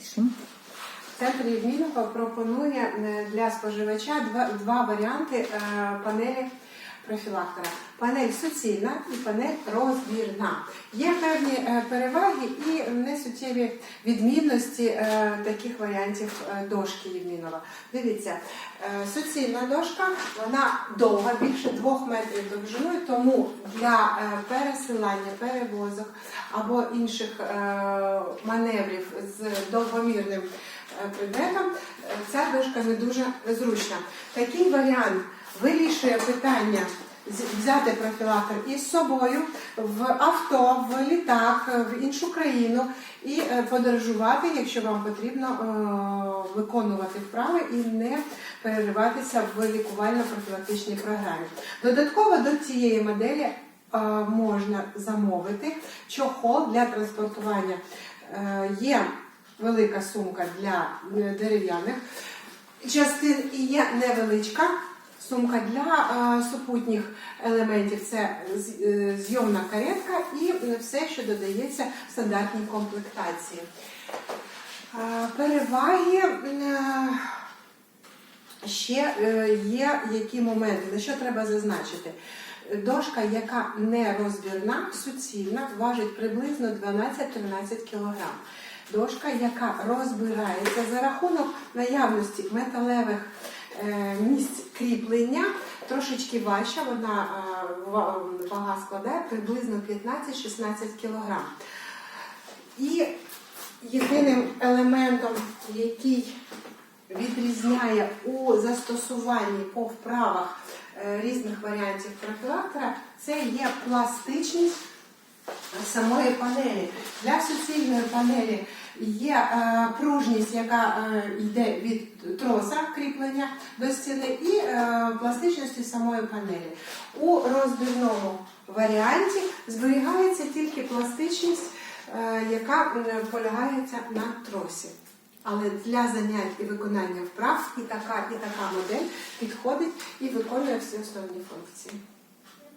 Пишемо. Центр Євмінова пропонує е, для споживача два, два варіанти е, панелі профілактора. Панель суцільна і панель розбірна. Є певні е, переваги і несуттєві відмінності е, таких варіантів е, дошки Євмінова. Дивіться, суцільна дошка, вона довга, більше двох метрів довжиною, тому для пересилання, перевозок або інших маневрів з довгомірним предметом, ця дошка не дуже зручна. Такий варіант вирішує питання взяти профілактор із собою в авто, в літак, в іншу країну і е, подорожувати, якщо вам потрібно е, виконувати вправи і не перериватися в лікувально-профілактичній програмі. Додатково до цієї моделі е, можна замовити чохол для транспортування. Є велика сумка для дерев'яних частин і є невеличка сумка для е, супутніх елементів. Це е, зйомна каретка і е, все, що додається в стандартній комплектації. Переваги. Ще є які моменти, на що треба зазначити. Дошка, яка не розбірна, суцільна, важить приблизно 12-13 кг. Дошка, яка розбирається за рахунок наявності металевих місць кріплення, трошечки важча, вона е, вага складає приблизно 15-16 кг. І єдиним елементом, який відрізняє у застосуванні по вправах е, різних варіантів профілактора, це є пластичність самої панелі. Для суцільної панелі є е, пружність, яка е, йде від троса кріплення до стіни, і е, пластичності самої панелі. У розбірному варіанті зберігається тільки пластичність, е, яка полягається на тросі. Але для занять і виконання вправ і така, і така модель підходить і виконує всі основні функції.